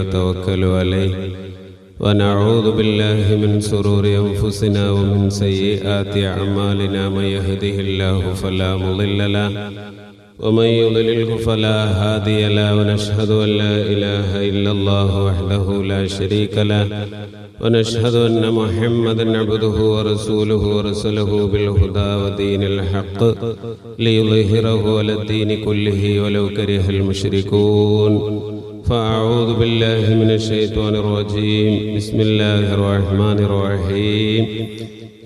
نتوكل عليه ونعوذ بالله من سرور أنفسنا ومن سيئات أعمالنا من يهده الله فلا مضل له ومن يضلله فلا هادي له ونشهد أن لا إله إلا الله وحده لا شريك له ونشهد أن محمدا عبده ورسوله ورسله بالهدى ودين الحق ليظهره على الدين كله ولو كره المشركون فأعوذ بالله من الشيطان الرجيم. بسم الله الرحمن الرحيم.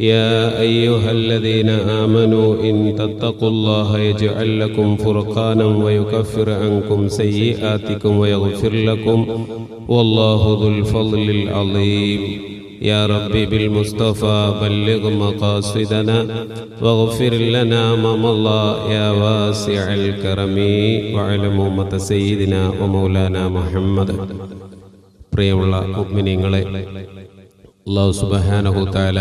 يا أيها الذين آمنوا إن تتقوا الله يجعل لكم فرقانا ويكفر عنكم سيئاتكم ويغفر لكم. والله ذو الفضل العظيم. يا ربي بالمصطفى بلغ مقاصدنا واغفر لنا ما مضى يا واسع الكرم وعلم أمة سيدنا ومولانا محمد പ്രിയമുള്ള മുഗ്മിനീങ്ങളെ അള്ളാഹു സുബഹാനഹു താല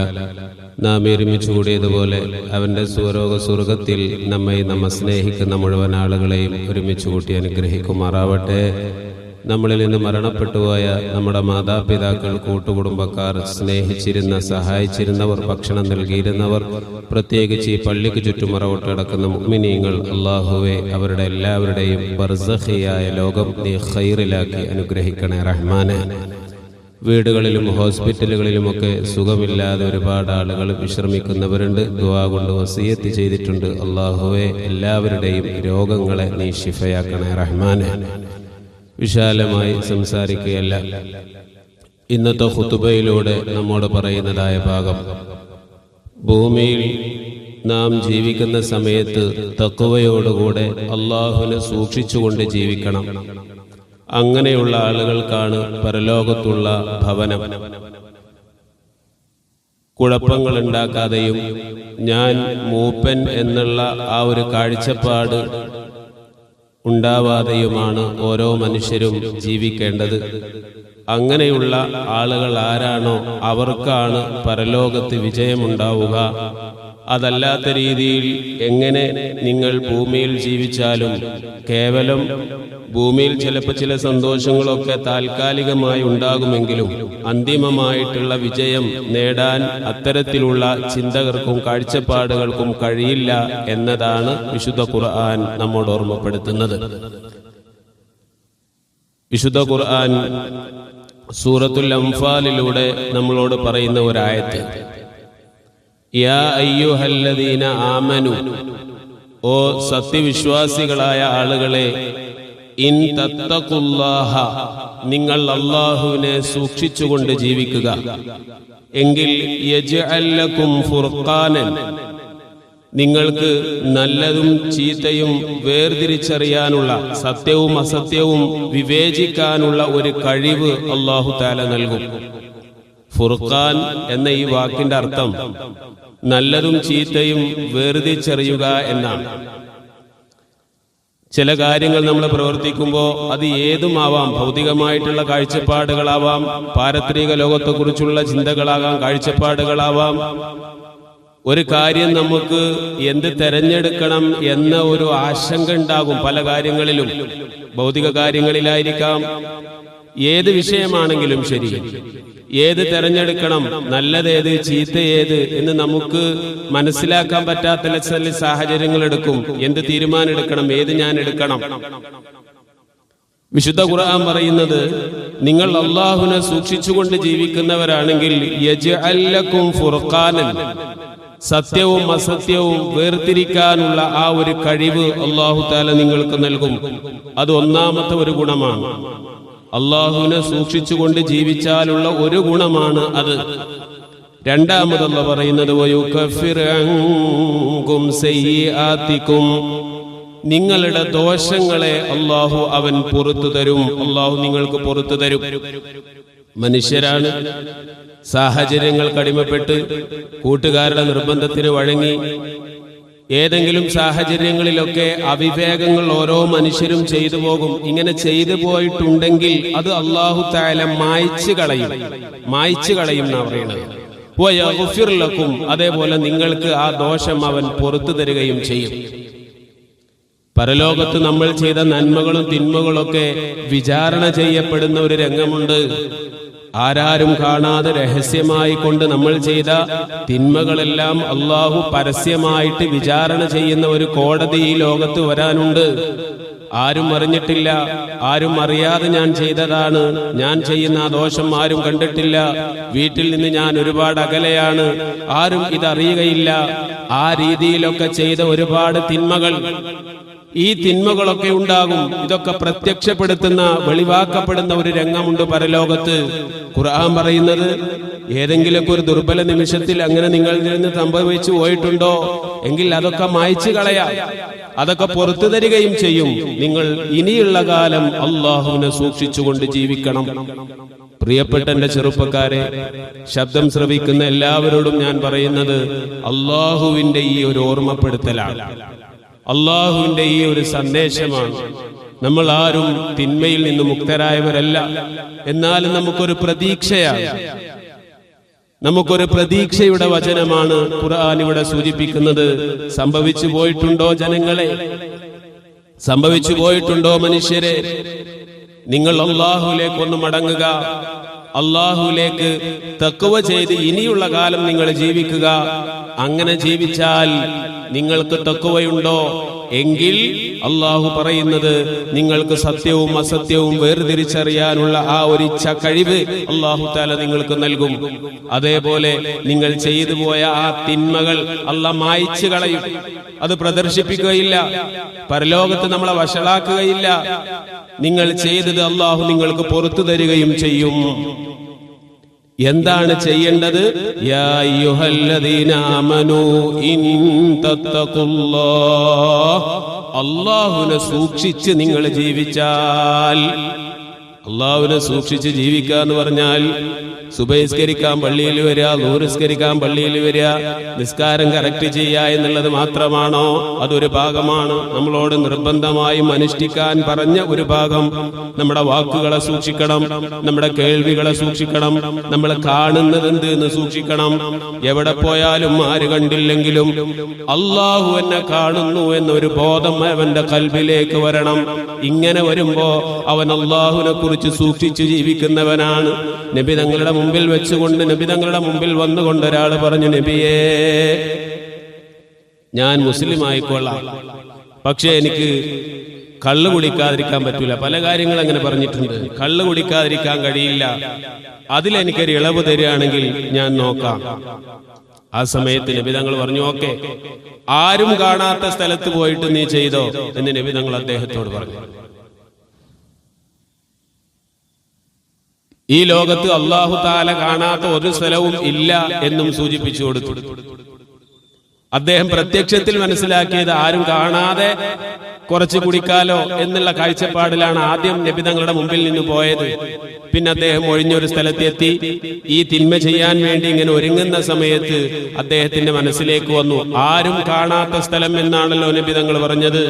നാം ഒരുമിച്ച് കൂടിയതുപോലെ അവൻ്റെ സ്വരോഗ സ്വർഗത്തിൽ നമ്മെ നമ്മെ സ്നേഹിക്കുന്ന മുഴുവൻ ആളുകളെയും ഒരുമിച്ച് കൂട്ടി അനുഗ്രഹിക്കുമാറാവട്ടെ നമ്മളിൽ നിന്ന് മരണപ്പെട്ടുപോയ നമ്മുടെ മാതാപിതാക്കൾ കൂട്ടുകുടുംബക്കാർ സ്നേഹിച്ചിരുന്ന സഹായിച്ചിരുന്നവർ ഭക്ഷണം നൽകിയിരുന്നവർ പ്രത്യേകിച്ച് ഈ പള്ളിക്ക് ചുറ്റുമറവിട്ട് കിടക്കുന്ന മുഗ്മിനീങ്ങൾ അള്ളാഹുവെ അവരുടെ എല്ലാവരുടെയും ബർസഹിയായ ലോകം നീ ഖൈറിലാക്കി അനുഗ്രഹിക്കണേ റഹ്മാനെ. വീടുകളിലും ഹോസ്പിറ്റലുകളിലുമൊക്കെ സുഖമില്ലാതെ ഒരുപാട് ആളുകൾ വിശ്രമിക്കുന്നവരുണ്ട്. ദുവാ കൊണ്ട് വസീയത്ത് ചെയ്തിട്ടുണ്ട്. അള്ളാഹുവെ എല്ലാവരുടെയും രോഗങ്ങളെ നീ ഷിഫയാക്കണേ റഹ്മാനെ. വിശാലമായി സംസാരിക്കുകയല്ല. ഇന്നത്തെ ഹുത്തുബയിലൂടെ നമ്മോട് പറയുന്നതായ ഭാഗം. ഭൂമിയിൽ നാം ജീവിക്കുന്ന സമയത്ത് തക്കുവയോടുകൂടെ അള്ളാഹുവിനെ സൂക്ഷിച്ചുകൊണ്ട് ജീവിക്കണം. അങ്ങനെയുള്ള ആളുകൾക്കാണ് പരലോകത്തുള്ള ഭവനം. കുഴപ്പങ്ങൾ ഉണ്ടാക്കാതെയും ഞാൻ മൂപ്പൻ എന്നുള്ള ആ ഒരു കാഴ്ചപ്പാട് ഉണ്ടാവാതെയുമാണ് ഓരോ മനുഷ്യരും ജീവിക്കേണ്ടത്. അങ്ങനെയുള്ള ആളുകൾ ആരാണോ അവർക്കാണ് പരലോകത്ത് വിജയമുണ്ടാവുക. അതല്ലാത്ത രീതിയിൽ എങ്ങനെ നിങ്ങൾ ഭൂമിയിൽ ജീവിച്ചാലും കേവലം ഭൂമിയിൽ ചിലപ്പോൾ ചില സന്തോഷങ്ങളൊക്കെ താൽക്കാലികമായി ഉണ്ടാകുമെങ്കിലും അന്തിമമായിട്ടുള്ള വിജയം നേടാൻ അത്തരത്തിലുള്ള ചിന്തകർക്കും കാഴ്ചപ്പാടുകൾക്കും കഴിയില്ല എന്നതാണ് വിശുദ്ധ ഖുർആൻ നമ്മോട് ഓർമ്മപ്പെടുത്തുന്നത്. വിശുദ്ധ ഖുർആൻ സൂറത്തുൽ അംഫാലിലൂടെ നമ്മളോട് പറയുന്ന ഒരായത്ത്. അയ്യുഹല്ലദീന ആമനു. ഓ സത്യവിശ്വാസികളായ ആളുകളെ ഇൻ തത്തഖുല്ലാഹ നിങ്ങൾ അള്ളാഹുവിനെ സൂക്ഷിച്ചുകൊണ്ട് ജീവിക്കുക. എങ്കിൽ ഫുർഖാനൻ. നിങ്ങൾക്ക് നല്ലതും ചീത്തയും വേർതിരിച്ചറിയാനുള്ള സത്യവും അസത്യവും വിവേചിക്കാനുള്ള ഒരു കഴിവ് അള്ളാഹു താല നൽകും. ഫുർഖാൻ എന്ന ഈ വാക്കിന്റെ അർത്ഥം നല്ലതും ചീത്തയും വേർതിച്ചെറിയുക എന്നാണ്. ചില കാര്യങ്ങൾ നമ്മൾ പ്രവർത്തിക്കുമ്പോൾ അത് ഏതുമാവാം? ഭൗതികമായിട്ടുള്ള കാഴ്ചപ്പാടുകളാവാം പാരത്രിക ലോകത്തെക്കുറിച്ചുള്ള ചിന്തകളാകാം കാഴ്ചപ്പാടുകളാവാം. ഒരു കാര്യം നമുക്ക് എന്ത് തെരഞ്ഞെടുക്കണം എന്ന ഒരു ആശങ്ക ഉണ്ടാകും പല കാര്യങ്ങളിലും. ഭൗതിക കാര്യങ്ങളിലായിരിക്കാം. ഏത് വിഷയമാണെങ്കിലും ശരി. ഏത് തെരഞ്ഞെടുക്കണം? നല്ലതേത് ചീത്ത ഏത് എന്ന് നമുക്ക് മനസ്സിലാക്കാൻ പറ്റാത്ത ചില സാഹചര്യങ്ങൾ എടുക്കും. എന്ത് തീരുമാനം എടുക്കണം ഏത് ഞാൻ എടുക്കണം? വിശുദ്ധ ഖുർആൻ പറയുന്നത് നിങ്ങൾ അള്ളാഹുവിനെ സൂക്ഷിച്ചുകൊണ്ട് ജീവിക്കുന്നവരാണെങ്കിൽ ഫുർഖാനൻ. സത്യവും അസത്യവും വേർതിരിക്കാനുള്ള ആ ഒരു കഴിവ് അള്ളാഹു താല നിങ്ങൾക്ക് നൽകും. അത് ഒന്നാമത്തെ ഒരു ഗുണമാണ്. അള്ളാഹുവിനെ സൂക്ഷിച്ചുകൊണ്ട് ജീവിച്ചാലുള്ള ഒരു ഗുണമാണ് അത്. രണ്ടാമതല്ല പറയുന്നത് നിങ്ങളുടെ ദോഷങ്ങളെ അള്ളാഹു അവൻ പുറത്തു തരും. അള്ളാഹു നിങ്ങൾക്ക് പുറത്തു തരും. മനുഷ്യരാണ്. സാഹചര്യങ്ങൾ കടിമപ്പെട്ട് കൂട്ടുകാരുടെ നിർബന്ധത്തിന് വഴങ്ങി ഏതെങ്കിലും സാഹചര്യങ്ങളിലൊക്കെ അവിവേകങ്ങൾ ഓരോ മനുഷ്യരും ചെയ്തു പോകും. ഇങ്ങനെ ചെയ്തു പോയിട്ടുണ്ടെങ്കിൽ അത് അള്ളാഹു താല മായ്ച്ചു കളയും. മായ്ച്ചു കളയും. എന്നാ ലക്കും. അതേപോലെ നിങ്ങൾക്ക് ആ ദോഷം അവൻ പുറത്തു തരികയും ചെയ്യും. പരലോകത്ത് നമ്മൾ ചെയ്ത നന്മകളും തിന്മകളൊക്കെ വിചാരണ ചെയ്യപ്പെടുന്ന ഒരു രംഗമുണ്ട്. ആരാരും കാണാതെ രഹസ്യമായി കൊണ്ട് നമ്മൾ ചെയ്ത തിന്മകളെല്ലാം അള്ളാഹു പരസ്യമായിട്ട് വിചാരണ ചെയ്യുന്ന ഒരു കോടതി ഈ ലോകത്ത് വരാനുണ്ട്. ആരും അറിഞ്ഞിട്ടില്ല. ആരും അറിയാതെ ഞാൻ ചെയ്തതാണ്. ഞാൻ ചെയ്യുന്ന ആ ദോഷം ആരും കണ്ടിട്ടില്ല. വീട്ടിൽ നിന്ന് ഞാൻ ഒരുപാട് അകലെയാണ്. ആരും ഇതറിയുകയില്ല. ആ രീതിയിലൊക്കെ ചെയ്ത ഒരുപാട് തിന്മകൾ. ഈ തിന്മകളൊക്കെ ഉണ്ടാകും. ഇതൊക്കെ പ്രത്യക്ഷപ്പെടുത്തുന്ന വെളിവാക്കപ്പെടുന്ന ഒരു രംഗമുണ്ട് പരലോകത്ത്. ഖുർആൻ പറയുന്നത് ഏതെങ്കിലുമൊക്കെ ഒരു ദുർബല നിമിഷത്തിൽ അങ്ങനെ നിങ്ങളിൽ നിന്ന് സംഭവിച്ചു പോയിട്ടുണ്ടോ? എങ്കിൽ അതൊക്കെ മായ്ച്ചു കളയാം. അതൊക്കെ പുറത്തു തരികയും ചെയ്യും. നിങ്ങൾ ഇനിയുള്ള കാലം അള്ളാഹുവിനെ സൂക്ഷിച്ചുകൊണ്ട് ജീവിക്കണം. പ്രിയപ്പെട്ട എന്റെ ചെറുപ്പക്കാരെ ശബ്ദം ശ്രവിക്കുന്ന എല്ലാവരോടും ഞാൻ പറയുന്നത് അള്ളാഹുവിന്റെ ഈ ഒരു ഓർമ്മപ്പെടുത്തലാണ്. അള്ളാഹുവിന്റെ ഈ ഒരു സന്ദേശമാണ്. നമ്മൾ ആരും തിന്മയിൽ നിന്ന് മുക്തരായവരല്ല. എന്നാലും നമുക്കൊരു പ്രതീക്ഷയാണ്. നമുക്കൊരു പ്രതീക്ഷയുടെ വചനമാണ് ഖുർആൻ ഇവിടെ സൂചിപ്പിക്കുന്നത്. സംഭവിച്ചു പോയിട്ടുണ്ടോ ജനങ്ങളെ? സംഭവിച്ചു പോയിട്ടുണ്ടോ മനുഷ്യരെ? നിങ്ങൾ അള്ളാഹുലേക്ക് മടങ്ങുക. അള്ളാഹുലേക്ക് തക്കുവ ചെയ്ത് ഇനിയുള്ള കാലം നിങ്ങൾ ജീവിക്കുക. അങ്ങനെ ജീവിച്ചാൽ നിങ്ങൾക്ക് തക്കുവയുണ്ടോ എങ്കിൽ അള്ളാഹു പറയുന്നത് നിങ്ങൾക്ക് സത്യവും അസത്യവും വേർതിരിച്ചറിയാനുള്ള ആ ഒരു ഇച്ഛ കഴിവ് അള്ളാഹു താല നിങ്ങൾക്ക് നൽകും. അതേപോലെ നിങ്ങൾ ചെയ്തു പോയ ആ തിന്മകൾ അല്ല മായ്ച്ചു കളയും. അത് പ്രദർശിപ്പിക്കുകയില്ല. പരലോകത്ത് നമ്മളെ വഷളാക്കുകയില്ല. നിങ്ങൾ ചെയ്തത് അള്ളാഹു നിങ്ങൾക്ക് പുറത്തു തരികയും ചെയ്യും. എന്താണ് ചെയ്യേണ്ടത്? അള്ളാഹുനെ സൂക്ഷിച്ച് നിങ്ങൾ ജീവിച്ചാൽ അള്ളാഹുവിനെ സൂക്ഷിച്ച് ജീവിക്കുക എന്ന് പറഞ്ഞാൽ സുബഹിസ്കരിക്കാൻ പള്ളിയിൽ വരിക നൂറിസ്കരിക്കാൻ പള്ളിയിൽ വരിക നിസ്കാരം കറക്റ്റ് ചെയ്യുക എന്നുള്ളത് മാത്രമാണോ? അതൊരു ഭാഗമാണ്. നമ്മളോട് നിർബന്ധമായും അനുഷ്ഠിക്കാൻ പറഞ്ഞ ഒരു ഭാഗം നമ്മുടെ വാക്കുകളെ സൂക്ഷിക്കണം നമ്മുടെ കേൾവികളെ സൂക്ഷിക്കണം നമ്മൾ കാണുന്നത് എന്ത് എന്ന് സൂക്ഷിക്കണം. എവിടെ പോയാലും ആര് കണ്ടില്ലെങ്കിലും അള്ളാഹു എന്നെ കാണുന്നു എന്നൊരു ബോധം അവന്റെ കൽബിലേക്ക് വരണം. ഇങ്ങനെ വരുമ്പോ അവൻ അള്ളാഹുവിനെ കുറിച്ച് സൂക്ഷിച്ചു ജീവിക്കുന്നവനാണ്. നബി തങ്ങളുടെ മുമ്പിൽ വെച്ചുകൊണ്ട് നബി തങ്ങളുടെ മുമ്പിൽ വന്നുകൊണ്ട് ഒരാൾ പറഞ്ഞു നബിയേ ഞാൻ മുസ്ലിം ആയിക്കൊള്ളാം പക്ഷെ എനിക്ക് കള്ള് കുടിക്കാതിരിക്കാൻ പറ്റൂല. പല കാര്യങ്ങൾ അങ്ങനെ പറഞ്ഞിട്ടുണ്ട്. കള്ള് കുടിക്കാതിരിക്കാൻ കഴിയില്ല. അതിലെനിക്കൊരു ഇളവ് തരികയാണെങ്കിൽ ഞാൻ നോക്കാം. ആ സമയത്ത് നബി തങ്ങൾ പറഞ്ഞു ഓക്കെ ആരും കാണാത്ത സ്ഥലത്ത് പോയിട്ട് നീ ചെയ്തോ? എന്ന് നബി തങ്ങൾ അദ്ദേഹത്തോട് പറഞ്ഞു. ഈ ലോകത്ത് അള്ളാഹു താല കാണാത്ത ഒരു സ്ഥലവും ഇല്ല എന്നും സൂചിപ്പിച്ചു കൊടുത്തു. അദ്ദേഹം പ്രത്യക്ഷത്തിൽ മനസ്സിലാക്കിയത് ആരും കാണാതെ കുറച്ച് കുടിക്കാലോ എന്നുള്ള കാഴ്ചപ്പാടിലാണ് ആദ്യം നബി തങ്ങളുടെ മുമ്പിൽ നിന്ന് പോയത്. പിന്നെ അദ്ദേഹം ഒഴിഞ്ഞൊരു സ്ഥലത്തെത്തി ഈ തിന്മ ചെയ്യാൻ വേണ്ടി ഇങ്ങനെ ഒരുങ്ങുന്ന സമയത്ത് അദ്ദേഹത്തിന്റെ മനസ്സിലേക്ക് വന്നു. ആരും കാണാത്ത സ്ഥലം എന്നാണല്ലോ നബി തങ്ങൾ പറഞ്ഞത്.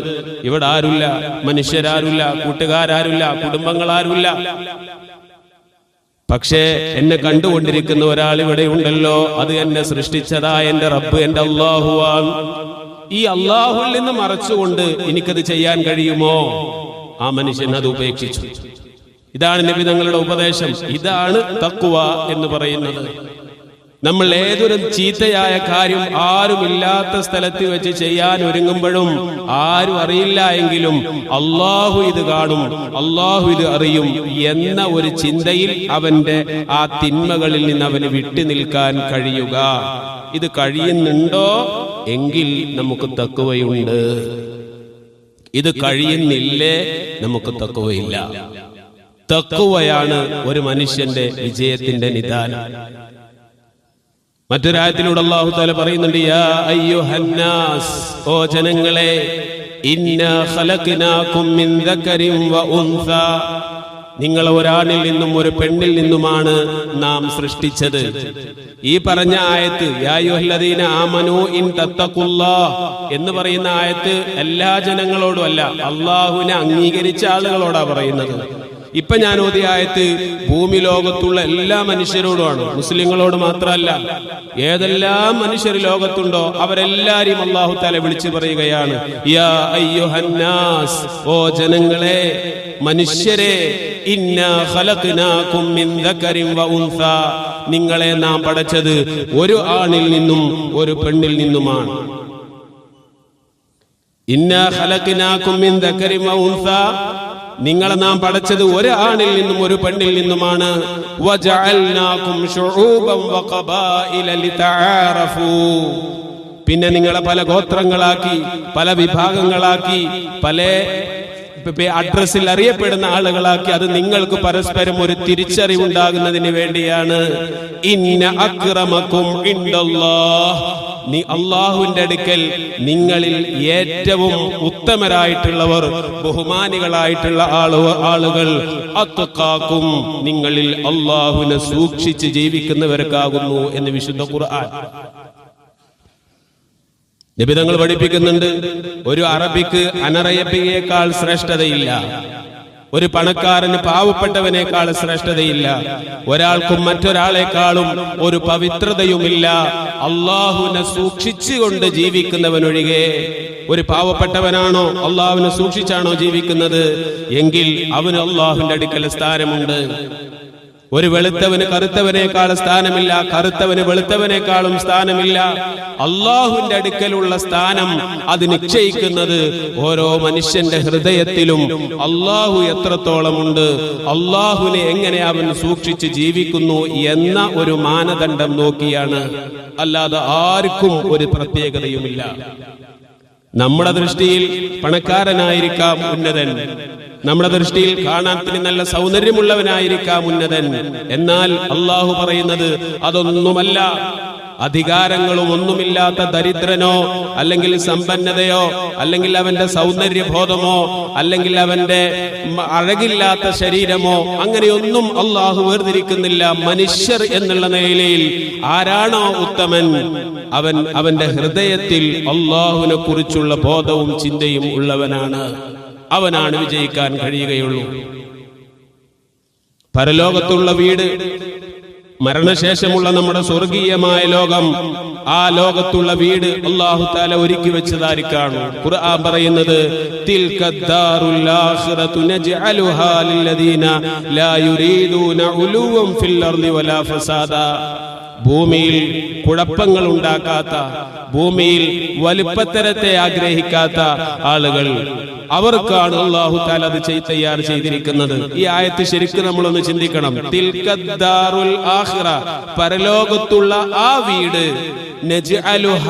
ഇവിടെ ആരുല്ല മനുഷ്യരാരുല്ല കൂട്ടുകാരാരുല്ല കുടുംബങ്ങളാരുല്ല പക്ഷേ എന്നെ കണ്ടുകൊണ്ടിരിക്കുന്ന ഒരാൾ ഇവിടെ ഉണ്ടല്ലോ. അത് എന്നെ സൃഷ്ടിച്ചതാ എന്റെ റബ്ബ് എന്റെ അള്ളാഹുവാൻ ഈ അള്ളാഹുൽ നിന്ന് മറച്ചുകൊണ്ട് എനിക്കത് ചെയ്യാൻ കഴിയുമോ? ആ മനുഷ്യൻ അത് ഉപേക്ഷിച്ചു. ഇതാണ് നബി തങ്ങളുടെ ഉപദേശം. ഇതാണ് തക്കുവ എന്ന് പറയുന്നത്. നമ്മൾ ഏതൊരു ചീത്തയായ കാര്യം ആരുമില്ലാത്ത സ്ഥലത്ത് വെച്ച് ചെയ്യാൻ ഒരുങ്ങുമ്പോഴും ആരും അറിയില്ല എങ്കിലും അള്ളാഹു ഇത് കാണും അള്ളാഹു ഇത് അറിയും എന്ന ഒരു ചിന്തയിൽ അവന്റെ ആ തിന്മകളിൽ നിന്ന് അവന് വിട്ടു നിൽക്കാൻ കഴിയുക. ഇത് കഴിയുന്നുണ്ടോ? എങ്കിൽ നമുക്ക് തക്കുവയുണ്ട്. ഇത് കഴിയുന്നില്ലേ നമുക്ക് തക്കുവയില്ല. തക്കുവയാണ് ഒരു മനുഷ്യന്റെ വിജയത്തിന്റെ നിദാനം. മറ്റൊരായത്തിലൂടെ അള്ളാഹു താല പറയുന്നുണ്ട് യാ ഓ ജനങ്ങളെ ഇന്നാ ഖലഖ്നാകും മിൻ ദക്കരിൻ വ ഉൻസ. നിങ്ങളെ ഒരാണിൽ നിന്നും ഒരു പെണ്ണിൽ നിന്നുമാണ് നാം സൃഷ്ടിച്ചത്. ഈ പറഞ്ഞ ആയത്ത് ഇൻ എന്ന് പറയുന്ന ആയത്ത് എല്ലാ ജനങ്ങളോടും അല്ല അള്ളാഹുവിനെ അംഗീകരിച്ച ആളുകളോടാ പറയുന്നത്. ഇപ്പൊ ഞാൻ ഓതിയായത് ഭൂമി ലോകത്തുള്ള എല്ലാ മനുഷ്യരോടുമാണ് മുസ്ലിങ്ങളോട് മാത്രമല്ല. ഏതെല്ലാം മനുഷ്യർ ലോകത്തുണ്ടോ അവരെല്ലാരെയും അള്ളാഹു താല വിളിച്ചു പറയുകയാണ് ഓ ജനങ്ങളെ മനുഷ്യരെ നിങ്ങളെ നാം പടച്ചത് ഒരു ആണിൽ നിന്നും ഒരു പെണ്ണിൽ നിന്നുമാണ്. ഇന്നാ നിങ്ങളെ നാം പടച്ചത് ഒരു ആണിൽ നിന്നും ഒരു പെണ്ണിൽ നിന്നുമാണ്. പിന്നെ നിങ്ങളെ പല ഗോത്രങ്ങളാക്കി പല വിഭാഗങ്ങളാക്കി പല അഡ്രസ്സിൽ അറിയപ്പെടുന്ന ആളുകളാക്കി അത് നിങ്ങൾക്ക് പരസ്പരം ഒരു തിരിച്ചറിവുണ്ടാകുന്നതിന് വേണ്ടിയാണ്. ഇന്ന അക്രമക്കും നീ അള്ളാഹുവിന്റെ അടുക്കൽ നിങ്ങളിൽ ഏറ്റവും ഉത്തമരായിട്ടുള്ളവർ ബഹുമാനികളായിട്ടുള്ള ആളുകൾ ആളുകൾ അത്തക്കാക്കും നിങ്ങളിൽ അള്ളാഹുവിനെ സൂക്ഷിച്ച് ജീവിക്കുന്നവർക്കാകുന്നു എന്ന് വിശുദ്ധ ഖുർആൻ. നിബിതങ്ങൾ പഠിപ്പിക്കുന്നുണ്ട്. ഒരു അറബിക്ക് അനറയബിയേക്കാൾ ശ്രേഷ്ഠതയില്ല. ഒരു പണക്കാരന് പാവപ്പെട്ടവനേക്കാൾ ശ്രേഷ്ഠതയില്ല. ഒരാൾക്കും മറ്റൊരാളെക്കാളും ഒരു പവിത്രതയുമില്ല. അള്ളാഹുവിനെ സൂക്ഷിച്ചുകൊണ്ട് ജീവിക്കുന്നവനൊഴികെ ഒരു പാവപ്പെട്ടവനാണോ അള്ളാഹുവിനെ സൂക്ഷിച്ചാണോ ജീവിക്കുന്നത്? എങ്കിൽ അവന് അള്ളാഹുവിന്റെ അടുക്കൽ സ്ഥാനമുണ്ട്. ഒരു വെളുത്തവന് കറുത്തവനേക്കാൾ സ്ഥാനമില്ല കറുത്തവന് വെളുത്തവനേക്കാളും സ്ഥാനമില്ല. അള്ളാഹുവിന്റെ അടുക്കലുള്ള സ്ഥാനം അത് നിശ്ചയിക്കുന്നത് ഓരോ മനുഷ്യന്റെ ഹൃദയത്തിലും അള്ളാഹു എത്രത്തോളമുണ്ട് അള്ളാഹുവിനെ എങ്ങനെ അവൻ സൂക്ഷിച്ച് ജീവിക്കുന്നു എന്ന ഒരു മാനദണ്ഡം നോക്കിയാണ്. അല്ലാതെ ആർക്കും ഒരു പ്രത്യേകതയുമില്ല. നമ്മുടെ ദൃഷ്ടിയിൽ പണക്കാരനായിരിക്കാം ഉന്നതൻ. നമ്മുടെ ദൃഷ്ടിയിൽ കാണാത്തിന് നല്ല സൗന്ദര്യമുള്ളവനായിരിക്കാം ഉന്നതൻ. എന്നാൽ അള്ളാഹു പറയുന്നത് അതൊന്നുമല്ല. അധികാരങ്ങളും ഒന്നുമില്ലാത്ത ദരിദ്രനോ അല്ലെങ്കിൽ സമ്പന്നതയോ അല്ലെങ്കിൽ അവന്റെ സൗന്ദര്യബോധമോ അല്ലെങ്കിൽ അവന്റെ അഴകില്ലാത്ത ശരീരമോ അങ്ങനെയൊന്നും അള്ളാഹു വേർതിരിക്കുന്നില്ല. മനുഷ്യർ എന്നുള്ള നിലയിൽ ആരാണോ ഉത്തമൻ? അവൻ അവന്റെ ഹൃദയത്തിൽ അള്ളാഹുവിനെ കുറിച്ചുള്ള ബോധവും ചിന്തയും ഉള്ളവനാണ്. അവനാണ് വിജയിക്കാൻ കഴിയുകയുള്ളൂ. പരലോകത്തുള്ള വീട് മരണശേഷമുള്ള നമ്മുടെ സ്വർഗീയമായ ലോകം ആ ലോകത്തുള്ള വീട് അള്ളാഹു താല ഒരുക്കി വെച്ചതായിരിക്കാണ്. ഖുർആൻ പറയുന്നത് ലാ യുരീദൂന ഉലൂവം ഫിൽ അർളി വലാ ഫസാദാ. ഭൂമിയിൽ കുഴപ്പങ്ങൾ ഉണ്ടാക്കാത്ത ഭൂമിയിൽ വലിപ്പത്തരത്തെ ആഗ്രഹിക്കാത്ത ആളുകൾ. അവർക്കാണ് അള്ളാഹു താല അത് തയ്യാർ ചെയ്തിരിക്കുന്നത്. ഈ ആയത്ത് ശരിക്കും നമ്മളൊന്ന് ചിന്തിക്കണം. തിൽക്കദ്ദാറുൽ ആഖിറ പരലോകത്തുള്ള ആ വീട് നജ്അലുഹ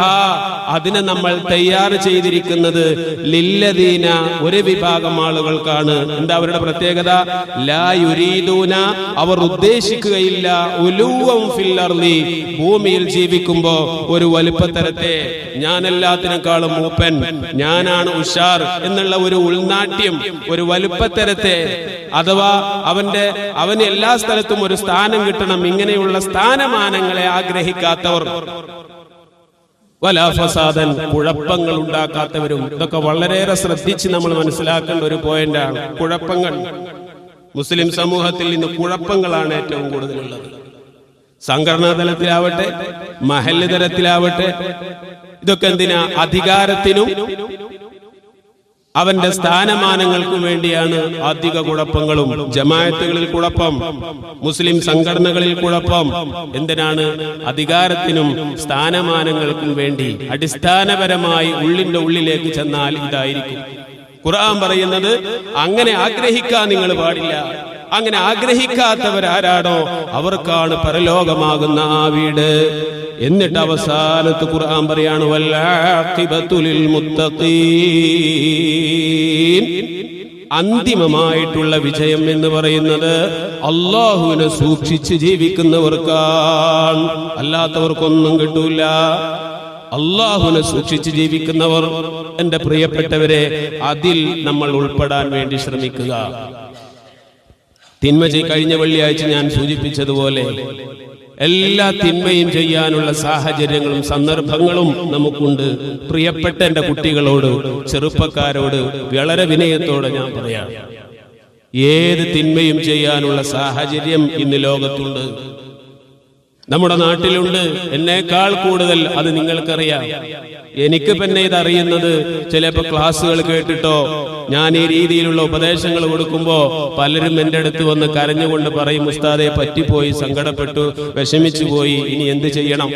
അതിനെ നമ്മൾ തയ്യാർ ചെയ്തിരിക്കുന്നത് ലില്ലദീന ഒരു വിഭാഗം ആളുകൾക്കാണ്. എന്താ അവരുടെ പ്രത്യേകത? ലായുരീദൂന അവർ ഉദ്ദേശിക്കുകയില്ല. ഉലുവം ഫില്ലർലി ഭൂമിയിൽ ജീവിക്കുമ്പോ ഒരു വലുപ്പത്തരത്തെ ഞാൻ എല്ലാത്തിനേക്കാളും മൂപ്പൻ ഞാനാണ് ഉഷാർ എന്നുള്ള ഒരു ഉൾനാട്യം ഒരു വലുപ്പത്തരത്തെ. അഥവാ അവന്റെ അവന് എല്ലാ സ്ഥലത്തും ഒരു സ്ഥാനം കിട്ടണം ഇങ്ങനെയുള്ള സ്ഥാനമാനങ്ങളെ ആഗ്രഹിക്കാത്തവർ. വലാഫസാദൻ കുഴപ്പങ്ങൾ ഉണ്ടാക്കാത്തവരും ഇതൊക്കെ വളരെയേറെ ശ്രദ്ധിച്ച് നമ്മൾ മനസ്സിലാക്കേണ്ട ഒരു പോയിന്റാണ് കുഴപ്പങ്ങൾ. മുസ്ലിം സമൂഹത്തിൽ ഇന്ന് കുഴപ്പങ്ങളാണ് ഏറ്റവും കൂടുതലുള്ളത്. സംഘടനാ തലത്തിലാവട്ടെ മഹല്ല് തലത്തിലാവട്ടെ ഇതൊക്കെ എന്തിനാ? അധികാരത്തിനും അവന്റെ സ്ഥാനമാനങ്ങൾക്കു വേണ്ടിയാണ് അധിക കുഴപ്പങ്ങളും. ജമായത്തുകളിൽ കുഴപ്പം. മുസ്ലിം സംഘടനകളിൽ കുഴപ്പം. എന്തിനാണ് അധികാരത്തിനും സ്ഥാനമാനങ്ങൾക്കും വേണ്ടി അടിസ്ഥാനപരമായി ഉള്ളിന്റെ ഉള്ളിലേക്ക് ചെന്നാൽ ഇതായിരിക്കും. ഖുർആൻ പറയുന്നത് അങ്ങനെ ആഗ്രഹിക്കാൻ നിങ്ങൾ പാടില്ല. അങ്ങനെ ആഗ്രഹിക്കാത്തവരാരാണോ അവർക്കാണ് പരലോകമാകുന്ന ആ വീട്. എന്നിട്ട് അവസാനത്ത് ഖുർആൻ പറയാണ് വല്ലാഖിബത്തുലിൽ മുത്തഖീൻ. അന്തിമമായിട്ടുള്ള വിജയം എന്ന് പറയുന്നത് അള്ളാഹുവിനെ സൂക്ഷിച്ച് ജീവിക്കുന്നവർക്കാണ്. അല്ലാത്തവർക്കൊന്നും കിട്ടൂല. അള്ളാഹുവിനെ സൂക്ഷിച്ച് ജീവിക്കുന്നവർ എന്റെ പ്രിയപ്പെട്ടവരെ അതിൽ നമ്മൾ ഉൾപ്പെടാൻ വേണ്ടി ശ്രമിക്കുക. തിന്മ കഴിഞ്ഞ വെള്ളിയാഴ്ച ഞാൻ സൂചിപ്പിച്ചതുപോലെ എല്ലാ തിന്മയും ചെയ്യാനുള്ള സാഹചര്യങ്ങളും സന്ദർഭങ്ങളും നമുക്കുണ്ട്. പ്രിയപ്പെട്ട എന്റെ കുട്ടികളോട് ചെറുപ്പക്കാരോട് വളരെ വിനയത്തോടെ ഞാൻ പറയാം. ഏത് തിന്മയും ചെയ്യാനുള്ള സാഹചര്യം ഇന്ന് ലോകത്തുണ്ട്. നമ്മുടെ നാട്ടിലുണ്ട്. എന്നേക്കാൾ കൂടുതൽ അത് നിങ്ങൾക്കറിയാം. എനിക്ക് പിന്നെ ഇത് അറിയുന്നത് ചിലപ്പോ ക്ലാസ്സുകൾ കേട്ടിട്ടോ ഞാൻ ഈ രീതിയിലുള്ള ഉപദേശങ്ങൾ കൊടുക്കുമ്പോ പലരും എന്റെ അടുത്ത് വന്ന് കരഞ്ഞുകൊണ്ട് പറയും ഉസ്താദെ പറ്റിപ്പോയി സങ്കടപ്പെട്ടു വിഷമിച്ചു പോയി ഇനി എന്ത് ചെയ്യണം?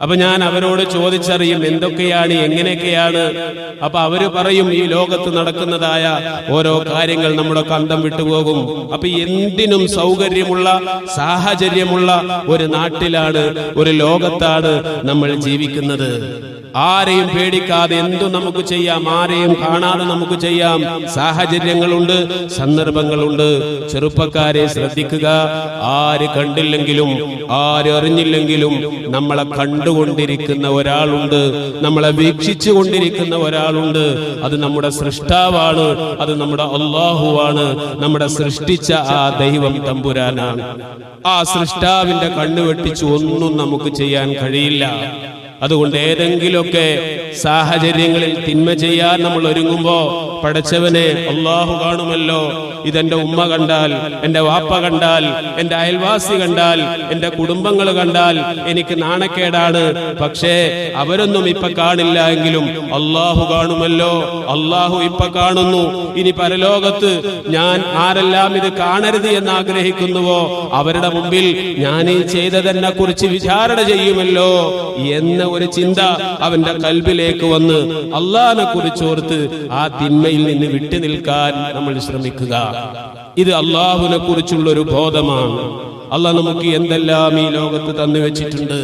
അപ്പൊ ഞാൻ അവരോട് ചോദിച്ചറിയും എന്തൊക്കെയാണ് എങ്ങനെയൊക്കെയാണ്. അപ്പൊ അവർ പറയും ഈ ലോകത്ത് നടക്കുന്നതായ ഓരോ കാര്യങ്ങൾ നമ്മുടെ കന്തം വിട്ടുപോകും. അപ്പൊ എന്തിനും സൗകര്യമുള്ള സാഹചര്യമുള്ള ഒരു നാട്ടിലാണ് ഒരു ലോകത്താണ് നമ്മൾ ജീവിക്കുന്നത്. ആരെയും പേടിക്കാതെ എന്തും നമുക്ക് ചെയ്യാം ആരെയും കാണാതെ നമുക്ക് ചെയ്യാം. സാഹചര്യങ്ങളുണ്ട് സന്ദർഭങ്ങളുണ്ട്. ചെറുപ്പക്കാരെ ശ്രദ്ധിക്കുക. ആര് കണ്ടില്ലെങ്കിലും ആര് നമ്മളെ കണ്ടുകൊണ്ടിരിക്കുന്ന ഒരാളുണ്ട്. നമ്മളെ വീക്ഷിച്ചു കൊണ്ടിരിക്കുന്ന ഒരാളുണ്ട്. അത് നമ്മുടെ സൃഷ്ടാവാണ്. അത് നമ്മുടെ അള്ളാഹുവാണ് നമ്മുടെ സൃഷ്ടിച്ച ആ ദൈവം തമ്പുരാനാണ്. ആ സൃഷ്ടാവിന്റെ കണ്ണു വെട്ടിച്ച് ഒന്നും നമുക്ക് ചെയ്യാൻ കഴിയില്ല. അതുകൊണ്ട് ഏതെങ്കിലുമൊക്കെ സാഹചര്യങ്ങളിൽ തിന്മ ചെയ്യാൻ നമ്മൾ ഒരുങ്ങുമ്പോ പടച്ചവനെ അള്ളാഹു കാണുമല്ലോ. ഇതെന്റെ ഉമ്മ കണ്ടാൽ എന്റെ വാപ്പ കണ്ടാൽ എന്റെ അയൽവാസി കണ്ടാൽ എന്റെ കുടുംബങ്ങൾ കണ്ടാൽ എനിക്ക് നാണക്കേടാണ്. പക്ഷേ അവരൊന്നും ഇപ്പൊ കാണില്ല എങ്കിലും അള്ളാഹു കാണുമല്ലോ. അള്ളാഹു ഇപ്പൊ കാണുന്നു. ഇനി പരലോകത്ത് ഞാൻ ആരെല്ലാം ഇത് കാണരുത് എന്ന് ആഗ്രഹിക്കുന്നുവോ അവരുടെ മുമ്പിൽ ഞാൻ ഈ ചെയ്തതെന്നെ കുറിച്ച് വിചാരണ ചെയ്യുമല്ലോ എന്ന ഒരു ചിന്ത അവന്റെ കൽബിലേക്ക് വന്ന് അള്ളാഹിനെ കുറിച്ചോർത്ത് ആ തിന്മയിൽ നിന്ന് വിട്ടു നിൽക്കാൻ നമ്മൾ ശ്രമിക്കുക. ഇത് അള്ളാഹുവിനെ കുറിച്ചുള്ള ഒരു ബോധമാണ്. അള്ളാഹ് നമുക്ക് എന്തെല്ലാം ഈ ലോകത്ത് തന്നു വെച്ചിട്ടുണ്ട്?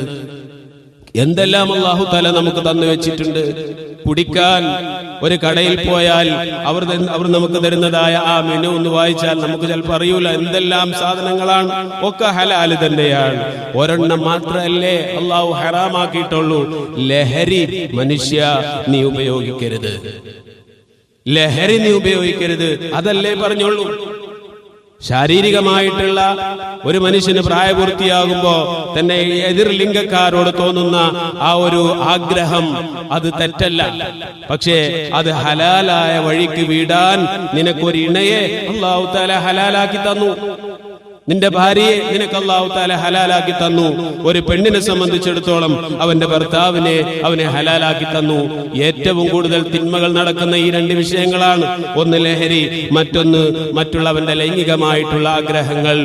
എന്തെല്ലാം അള്ളാഹു തല നമുക്ക് തന്നു വെച്ചിട്ടുണ്ട്? കുടിക്കാൻ ഒരു കടയിൽ പോയാൽ അവർ അവർ നമുക്ക് തരുന്നതായ ആ മെനു ഒന്ന് വായിച്ചാൽ നമുക്ക് ചിലപ്പോൾ അറിയൂല എന്തെല്ലാം സാധനങ്ങളാണ്. ഒക്കെ ഹലാൽ തന്നെയാണ്. ഒരെണ്ണം മാത്രമല്ലേ അള്ളാഹു ഹറാമാക്കിയിട്ടുള്ളൂ. ലഹരി മനുഷ്യ നീ ഉപയോഗിക്കരുത്. ലഹരി നീ ഉപയോഗിക്കരുത്. അതല്ലേ പറഞ്ഞോളൂ ശാരീരികമായിട്ടുള്ള ഒരു മനുഷ്യന് പ്രായപൂർത്തിയാകുമ്പോ തന്നെ എതിർ ലിംഗക്കാരോട് തോന്നുന്ന ആ ഒരു ആഗ്രഹം അത് തെറ്റല്ല. പക്ഷേ അത് ഹലാലായ വഴിക്ക് വീടാൻ നിനക്കൊരു ഇണയെ അള്ളാഹു ഹലാലാക്കി തന്നു. നിന്റെ ഭാര്യയെ നിനക്ക് അള്ളാഹു താല ഹലാലാക്കി തന്നു. ഒരു പെണ്ണിനെ സംബന്ധിച്ചിടത്തോളം അവന്റെ ഭർത്താവിനെ അവനെ ഹലാലാക്കി തന്നു. ഏറ്റവും കൂടുതൽ തിന്മകൾ നടക്കുന്ന ഈ രണ്ട് വിഷയങ്ങളാണ്. ഒന്ന് ലഹരി മറ്റൊന്ന് മറ്റുള്ളവന്റെ ലൈംഗികമായിട്ടുള്ള ആഗ്രഹങ്ങൾ.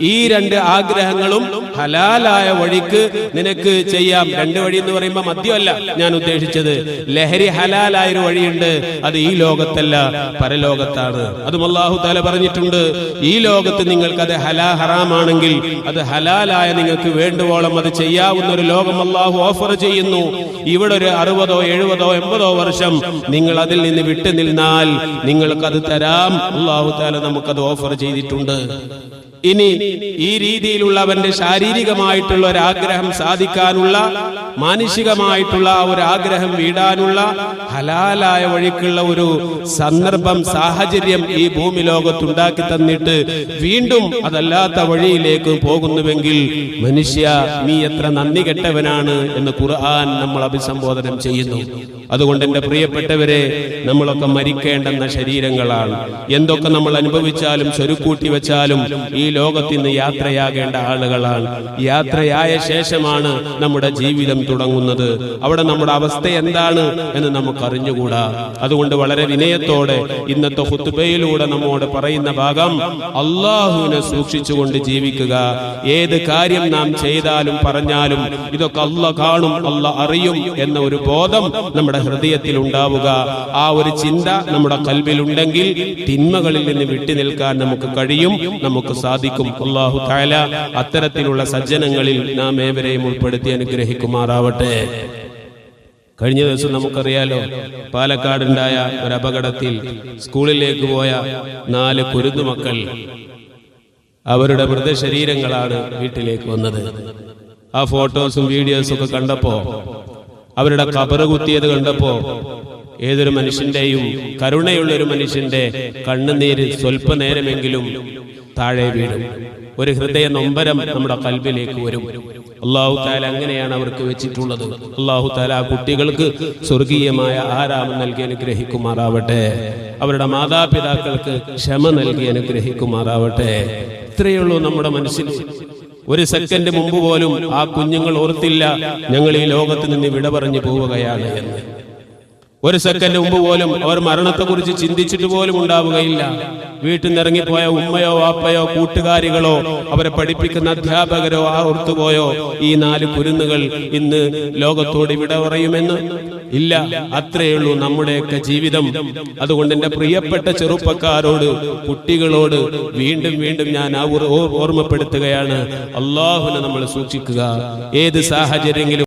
ഈ രണ്ട് ആഗ്രഹങ്ങളും ഹലാലായ വഴിക്ക് നിനക്ക് ചെയ്യാം. രണ്ട് വഴി എന്ന് പറയുമ്പോൾ മദ്യമല്ല ഞാൻ ഉദ്ദേശിച്ചത്. ലഹരി ഹലാലായ ഒരു വഴിയുണ്ട്. അത് ഈ ലോകത്തല്ല പരലോകത്താണ്. അതും അള്ളാഹു താല പറഞ്ഞിട്ടുണ്ട്. ഈ ലോകത്ത് നിങ്ങൾക്ക് അത് ഹലാ ഹറാമാണെങ്കിൽ അത് ഹലാലായ നിങ്ങൾക്ക് വേണ്ടുവോളം അത് ചെയ്യാവുന്ന ഒരു ലോകം അള്ളാഹു ഓഫർ ചെയ്യുന്നു. ഇവിടെ ഒരു അറുപതോ എഴുപതോ എൺപതോ വർഷം നിങ്ങൾ അതിൽ നിന്ന് വിട്ടു നിന്നാൽ നിങ്ങൾക്കത് തരാം. അള്ളാഹു താല നമുക്കത് ഓഫർ ചെയ്തിട്ടുണ്ട്. ഇനി ഈ രീതിയിലുള്ള അവന്റെ ശാരീരികമായിട്ടുള്ള ഒരാഗ്രഹം സാധിക്കാനുള്ള മാനുഷികമായിട്ടുള്ള ആ ഒരു ആഗ്രഹം വീടാനുള്ള ഹലാലായ വഴിക്കുള്ള ഒരു സന്ദർഭം സാഹചര്യം ഈ ഭൂമി ലോകത്തുണ്ടാക്കി തന്നിട്ട് വീണ്ടും അതല്ലാത്ത വഴിയിലേക്ക് പോകുന്നുവെങ്കിൽ മനുഷ്യ നീ എത്ര നന്ദി കെട്ടവനാണ് എന്ന് ഖുർആൻ നമ്മൾ അഭിസംബോധനം ചെയ്യുന്നു. അതുകൊണ്ട് എന്റെ പ്രിയപ്പെട്ടവരെ നമ്മളൊക്കെ മരിക്കേണ്ടെന്ന ശരീരങ്ങളാണ്. എന്തൊക്കെ നമ്മൾ അനുഭവിച്ചാലും സ്വരുക്കൂട്ടി വെച്ചാലും ഈ ലോകത്തിൽ നിന്ന് യാത്രയാകേണ്ട ആളുകളാണ്. യാത്രയായ ശേഷമാണ് നമ്മുടെ ജീവിതം തുടങ്ങുന്നത്. അവിടെ നമ്മുടെ അവസ്ഥ എന്താണ് എന്ന് നമുക്ക് അറിഞ്ഞുകൂടാ അതുകൊണ്ട് വളരെ വിനയത്തോടെ ഇന്നത്തെ ഹുത്തുബയിലൂടെ നമ്മോട് പറയുന്ന ഭാഗം അള്ളാഹുവിനെ സൂക്ഷിച്ചുകൊണ്ട് ജീവിക്കുക. ഏത് കാര്യം നാം ചെയ്താലും പറഞ്ഞാലും ഇതൊക്കെ അല്ല കാണും അല്ല അറിയും എന്ന ഒരു ബോധം നമ്മുടെ ഹൃദയത്തിൽ ഉണ്ടാവുക ആ ഒരു ചിന്ത നമ്മുടെ കൽവിലുണ്ടെങ്കിൽ തിന്മകളിൽ നിന്ന് വിട്ടു നിൽക്കാൻ നമുക്ക് കഴിയും നമുക്ക് സാധിക്കും. അള്ളാഹു താല അത്തരത്തിലുള്ള സജ്ജനങ്ങളിൽ നാം ഏവരെയും ഉൾപ്പെടുത്തി അനുഗ്രഹിക്കുമാറാവട്ടെ. കഴിഞ്ഞ ദിവസം നമുക്കറിയാലോ പാലക്കാടുണ്ടായ ഒരു അപകടത്തിൽ സ്കൂളിലേക്ക് പോയ നാല് കുരുന്നുമക്കൾ അവരുടെ മൃതശരീരങ്ങളാണ് വീട്ടിലേക്ക് വന്നത്. ആ ഫോട്ടോസും വീഡിയോസും ഒക്കെ കണ്ടപ്പോ അവരുടെ കബറ് കുത്തിയത് കണ്ടപ്പോ ഏതൊരു മനുഷ്യന്റെയും കരുണയുള്ള ഒരു മനുഷ്യന്റെ കണ്ണുനീര് സ്വല്പനേരമെങ്കിലും താഴെ വീഴും ഒരു ഹൃദയ നൊമ്പരം നമ്മുടെ കൽബിലേക്ക് വരും. അള്ളാഹു താല അങ്ങനെയാണ് അവർക്ക് വെച്ചിട്ടുള്ളത്. അള്ളാഹു താല ആ കുട്ടികൾക്ക് സ്വർഗീയമായ ആരാമം നൽകി അനുഗ്രഹിക്കുമാറാവട്ടെ. അവരുടെ മാതാപിതാക്കൾക്ക് ക്ഷമ നൽകി അനുഗ്രഹിക്കുമാറാവട്ടെ. ഇത്രയുള്ളൂ നമ്മുടെ മനസ്സിൽ. ഒരു സെക്കൻഡ് മുമ്പ് പോലും ആ കുഞ്ഞുങ്ങൾ ഓർത്തില്ല ഞങ്ങൾ ഈ ലോകത്ത് നിന്ന് വിട പറഞ്ഞു പോവുകയാണ് എന്ന്. ഒരു സെക്കൻഡ് മുമ്പ് പോലും അവർ മരണത്തെക്കുറിച്ച് ചിന്തിച്ചിട്ട് പോലും ഉണ്ടാവുകയില്ല. വീട്ടിൽ നിന്ന് ഇറങ്ങിപ്പോയ ഉമ്മയോ വാപ്പയോ കൂട്ടുകാരികളോ അവരെ പഠിപ്പിക്കുന്ന അധ്യാപകരോ ആ ഓർത്തുപോയോ? ഈ നാല് കുരുന്നുകൾ ഇന്ന് ലോകത്തോട് ഇവിടെ പറയുമെന്ന്? ഇല്ല അത്രയുള്ളൂ നമ്മുടെയൊക്കെ ജീവിതം. അതുകൊണ്ട് എന്റെ പ്രിയപ്പെട്ട ചെറുപ്പക്കാരോട് കുട്ടികളോട് വീണ്ടും വീണ്ടും ഞാൻ ഓർമ്മപ്പെടുത്തുകയാണ്. അള്ളാഹുനെ നമ്മൾ സൂക്ഷിക്കുക. ഏത് സാഹചര്യങ്ങളും